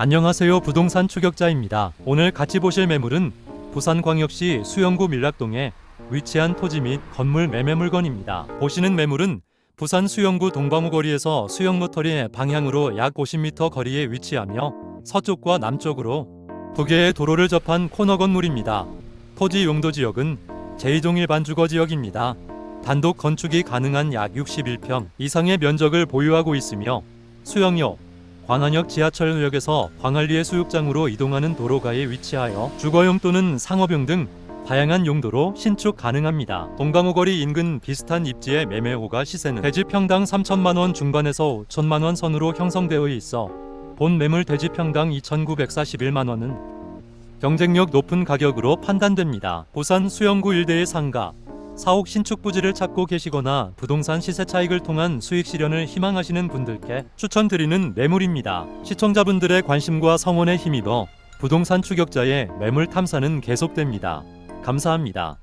안녕하세요. 부동산 추격자입니다. 오늘 같이 보실 매물은 부산광역시 수영구 밀락동에 위치한 토지 및 건물 매매 물건입니다. 보시는 매물은 부산 수영구 동방우 거리에서 수영로터리 방향으로 약 50m 거리에 위치하며 서쪽과 남쪽으로 두 개의 도로를 접한 코너 건물입니다. 토지 용도 지역은 제2종 일반 주거 지역입니다. 단독 건축이 가능한 약 61평 이상의 면적을 보유하고 있으며 수영역, 광안역 지하철역에서 광안리의 수욕장으로 이동하는 도로가에 위치하여 주거용 또는 상업용 등 다양한 용도로 신축 가능합니다. 동강호거리 인근 비슷한 입지의 매매호가 시세는 대지 평당 3천만 원 중반에서 5천만 원 선으로 형성되어 있어 본 매물 대지 평당 2,941만 원은 경쟁력 높은 가격으로 판단됩니다. 부산 수영구 일대의 상가, 사옥 신축 부지를 찾고 계시거나 부동산 시세 차익을 통한 수익 실현을 희망하시는 분들께 추천드리는 매물입니다. 시청자분들의 관심과 성원에 힘입어 부동산 추격자의 매물 탐사는 계속됩니다. 감사합니다.